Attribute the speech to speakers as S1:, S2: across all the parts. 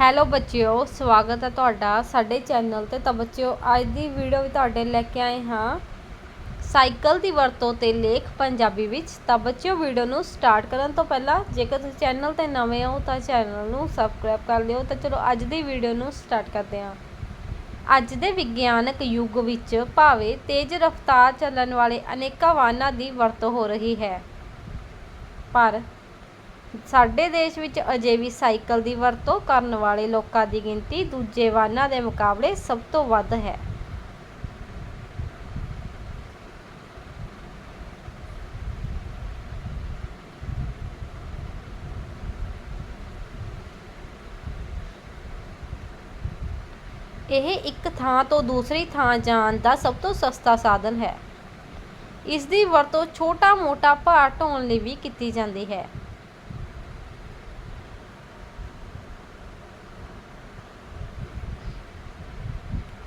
S1: Hello ਬੱਚਿਓ, ਸਵਾਗਤ ਹੈ ਤੁਹਾਡਾ ਸਾਡੇ ਚੈਨਲ ਤੇ। ਤਾਂ ਬੱਚਿਓ, ਅੱਜ ਦੀ ਵੀਡੀਓ ਵੀ ਤੁਹਾਡੇ ਲੈ ਕੇ ਆਏ ਹਾਂ। ਸਾਈਕਲ ਦੀ ਵਰਤੋਂ ਤੇ ਲੇਖ ਪੰਜਾਬੀ ਵਿੱਚ। ਤਾਂ ਬੱਚਿਓ ਵੀਡੀਓ ਨੂੰ ਸਟਾਰਟ ਕਰਨ ਤੋਂ ਪਹਿਲਾਂ, ਜੇਕਰ ਤੁਸੀਂ ਚੈਨਲ ਤੇ ਨਵੇਂ ਹੋ, ਤਾਂ ਚੈਨਲ ਨੂੰ ਸਬਸਕ੍ਰਾਈਬ ਕਰ ਲਿਓ। ਤਾਂ ਚਲੋ, ਅੱਜ ਦੀ ਵੀਡੀਓ ਨੂੰ ਸਟਾਰਟ ਕਰਦੇ ਹਾਂ। ਅੱਜ ਦੇ ਵਿਗਿਆਨਕ ਯੁੱਗ ਵਿੱਚ ਭਾਵੇਂ ਤੇਜ਼ ਰਫ਼ਤਾਰ ਚੱਲਣ ਵਾਲੇ ਅਨੇਕਾਂ ਵਾਹਨਾਂ ਦੀ ਵਰਤੋਂ ਹੋ ਰਹੀ ਹੈ। ਪਰ ਸਾਡੇ ਦੇਸ਼ ਵਿੱਚ ਅਜੇ ਵੀ ਸਾਈਕਲ ਦੀ ਵਰਤੋਂ ਕਰਨ ਵਾਲੇ ਲੋਕਾਂ ਦੀ ਗਿਣਤੀ ਦੂਜੇ ਵਾਹਨਾਂ ਦੇ ਮੁਕਾਬਲੇ ਸਭ ਤੋਂ ਵੱਧ ਹੈ। ਇਹ ਇੱਕ ਥਾਂ ਤੋਂ ਦੂਸਰੀ ਥਾਂ ਜਾਣ ਦਾ ਸਭ ਤੋਂ ਸਸਤਾ ਸਾਧਨ ਹੈ। ਇਸ ਦੀ ਵਰਤੋਂ ਛੋਟਾ-ਮੋਟਾ ਭਾਰ ਢੋਣ ਲਈ ਵੀ ਕੀਤੀ ਜਾਂਦੀ ਹੈ।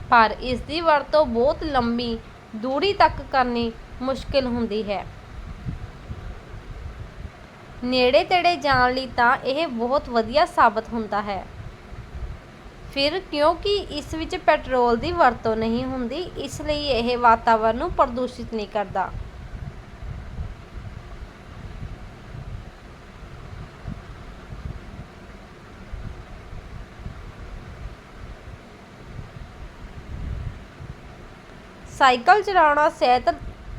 S1: ਪਰ ਇਸ ਦੀ ਵਰਤੋਂ ਬਹੁਤ ਲੰਮੀ ਦੂਰੀ ਤੱਕ ਕਰਨੀ ਮੁਸ਼ਕਿਲ ਹੁੰਦੀ ਹੈ। ਨੇੜੇ ਤੇੜੇ ਜਾਣ ਲਈ ਤਾਂ ਇਹ ਬਹੁਤ ਵਧੀਆ ਸਾਬਤ ਹੁੰਦਾ ਹੈ। ਫਿਰ ਕਿਉਂਕਿ ਇਸ ਵਿੱਚ ਪੈਟਰੋਲ ਦੀ ਵਰਤੋਂ ਨਹੀਂ ਹੁੰਦੀ, ਇਸ ਲਈ ਇਹ ਵਾਤਾਵਰਣ ਨੂੰ ਪ੍ਰਦੂਸ਼ਿਤ ਨਹੀਂ ਕਰਦਾ। ਸਾਈਕਲ ਚਲਾਉਣਾ ਸਿਹਤ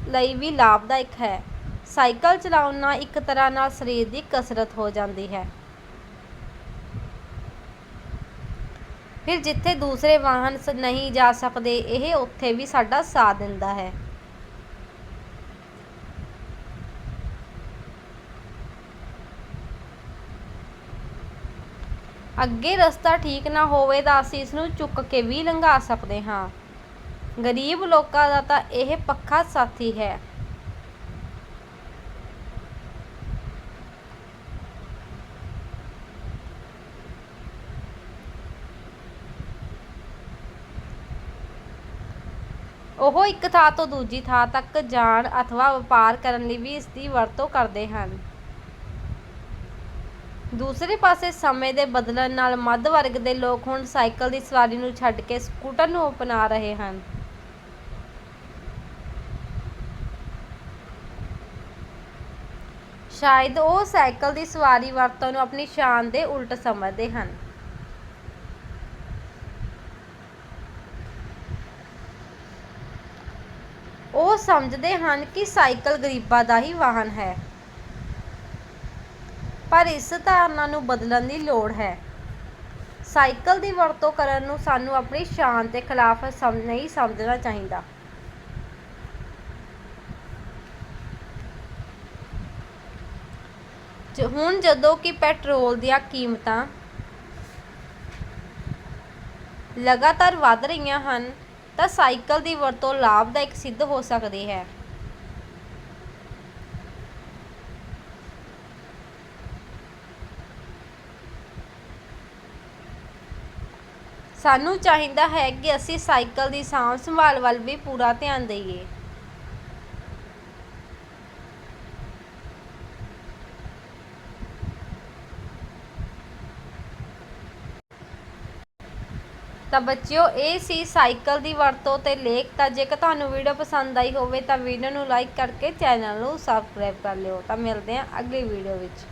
S1: ਲਈ ਵੀ ਲਾਭਦਾਇਕ ਹੈ। ਸਾਈਕਲ ਚਲਾਉਣ ਨਾਲ ਇੱਕ ਤਰ੍ਹਾਂ ਨਾਲ ਸਰੀਰ ਦੀ ਕਸਰਤ ਹੋ ਜਾਂਦੀ ਹੈ। ਫਿਰ ਜਿੱਥੇ ਦੂਸਰੇ ਵਾਹਨ ਨਹੀਂ ਜਾ ਸਕਦੇ, ਇਹ ਉੱਥੇ ਵੀ ਸਾਡਾ ਸਾਥ ਦਿੰਦਾ ਹੈ। ਅੱਗੇ ਰਸਤਾ ਠੀਕ ਨਾ ਹੋਵੇ ਤਾਂ ਅਸੀਂ ਇਸ ਨੂੰ ਚੁੱਕ ਕੇ ਵੀ ਲੰਘਾ ਸਕਦੇ ਹਾਂ। ਗਰੀਬ ਲੋਕਾਂ ਦਾ ਤਾਂ ਇਹ ਪੱਕਾ ਸਾਥੀ ਹੈ। ਉਹ ਇੱਕ ਥਾਂ ਤੋਂ ਦੂਜੀ ਥਾਂ ਤੱਕ ਜਾਣ ਅਥਵਾ ਵਪਾਰ ਕਰਨ ਲਈ ਵੀ ਇਸ ਦੀ ਵਰਤੋਂ ਕਰਦੇ ਹਨ। ਦੂਸਰੇ ਪਾਸੇ ਸਮੇਂ ਦੇ ਬਦਲਣ ਨਾਲ ਮੱਧ ਵਰਗ ਦੇ ਲੋਕ ਹੁਣ ਸਾਈਕਲ ਦੀ ਸਵਾਰੀ ਨੂੰ ਛੱਡ ਕੇ ਸਕੂਟਰ ਨੂੰ ਅਪਣਾ ਰਹੇ ਹਨ। ਸ਼ਾਇਦ ਉਹ ਸਾਈਕਲ ਦੀ ਸਵਾਰੀ ਵਰਤੋਂ ਨੂੰ ਆਪਣੀ ਸ਼ਾਨ ਦੇ ਉਲਟ ਸਮਝਦੇ ਹਨ। ਉਹ ਸਮਝਦੇ ਹਨ ਕਿ ਸਾਈਕਲ ਗਰੀਬਾਂ ਦਾ ਹੀ ਵਾਹਨ ਹੈ। ਪਰ ਇਸ ਧਾਰਨਾ ਨੂੰ ਬਦਲਣ ਦੀ ਲੋੜ ਹੈ। ਸਾਈਕਲ ਦੀ ਵਰਤੋਂ ਕਰਨ ਨੂੰ ਸਾਨੂੰ ਆਪਣੀ ਸ਼ਾਨ ਦੇ ਖਿਲਾਫ ਸਮ, ਨਹੀਂ ਸਮਝਣਾ ਚਾਹੀਦਾ। ਹੁਣ ਜਦੋਂ ਕਿ ਪੈਟਰੋਲ ਦੀਆਂ ਕੀਮਤਾਂ ਲਗਾਤਾਰ ਵਧ ਰਹੀਆਂ ਹਨ, ਤਾਂ ਸਾਈਕਲ ਦੀ ਵਰਤੋਂ ਲਾਭਦਾਇਕ ਸਿੱਧ ਹੋ ਸਕਦੀ ਹੈ। ਸਾਨੂੰ ਚਾਹੀਦਾ ਹੈ ਕਿ ਅਸੀਂ ਸਾਈਕਲ ਦੀ ਸਾਂਭ ਸੰਭਾਲ ਵੱਲ ਵੀ ਪੂਰਾ ਧਿਆਨ ਦੇਈਏ। ਤਾਂ ਬੱਚਿਓ, ਇਹ ਸੀ ਸਾਈਕਲ ਦੀ ਵਰਤੋਂ ਤੇ ਲੇਖ। ਤਾਂ ਜੇਕਰ ਤੁਹਾਨੂੰ ਵੀਡੀਓ ਪਸੰਦ ਆਈ ਹੋਵੇ ਤਾਂ ਵੀਡੀਓ ਨੂੰ ਲਾਈਕ ਕਰਕੇ ਚੈਨਲ ਨੂੰ ਸਬਸਕ੍ਰਾਈਬ ਕਰ ਲਿਓ। ਤਾਂ ਮਿਲਦੇ ਹਾਂ ਅਗਲੀ ਵੀਡੀਓ ਵਿੱਚ।